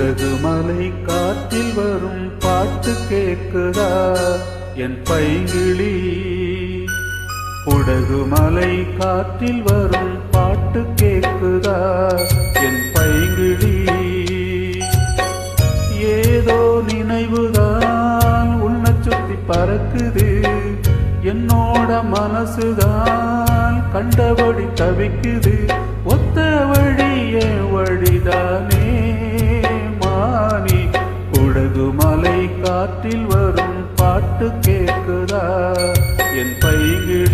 குடகு மலை காற்றில் வரும் பாட்டு கேட்குதா என் பைங்கிளி குடகு மலை காற்றில் வரும் பாட்டு கேட்குதா என் பைங்கிளி ஏதோ நினைவுதான் உன்னை சுத்தி பறக்குது. என்னோட மனசுதான் கண்டபடி தவிக்குது. ஒத்த வழி காற்றில் வரும் பாட்டு கேட்குதா என் பைகிழி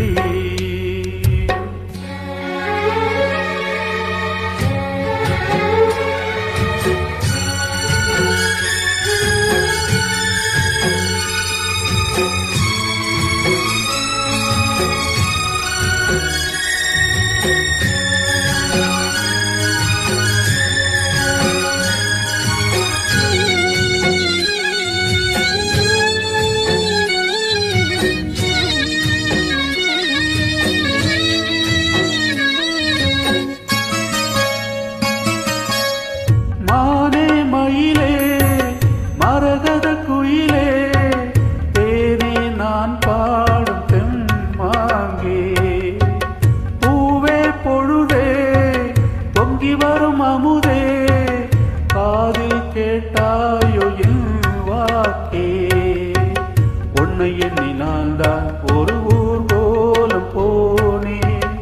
எண்ணி நான் தான் ஒரு ஊர் போல போனேன்.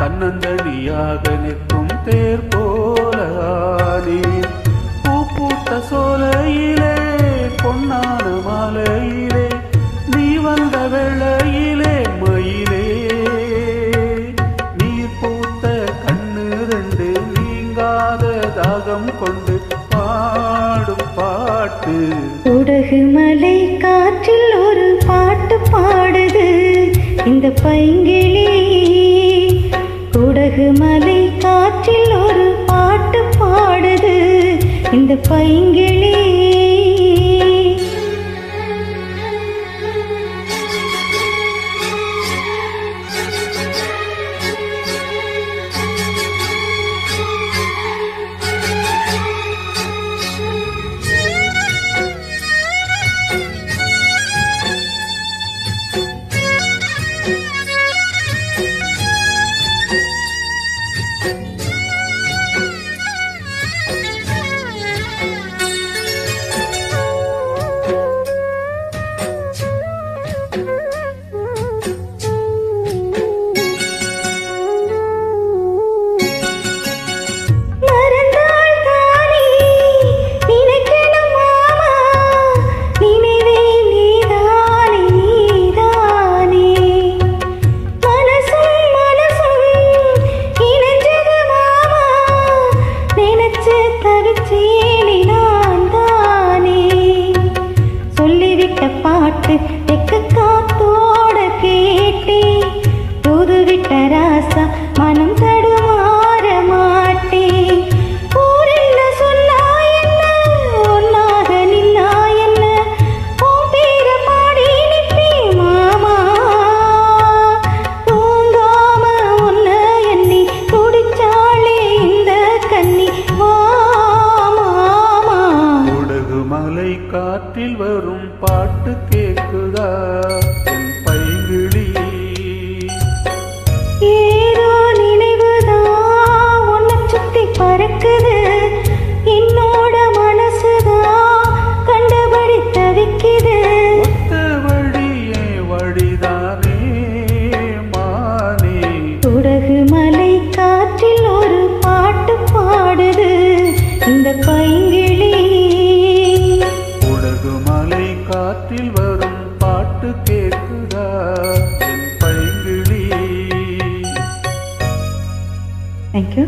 தன்னந்தனியாக நிற்கும் தேர் போல ஆனேன். பூ சோலையிலே பொன்னான மாலையிலே நீ வந்த வேளையிலே மயிலே. நீ பூத்த கண்ணு ரெண்டு நீங்காத தாகம் கொண்டு பாடும் பாட்டு. உடகு மலை இந்த பைங்கிளி குடகு மலை காற்றில் ஒரு பாட்டு பாடுது. இந்த பைங்கிளி நினைச்சு நான் தானே. சொல்லிவிட்ட பாட்டு பாட்டு கேட்குதா காற்றில் வரும் பாட்டு கேட்குதா என் பைங்கிளி. தேங்க்யூ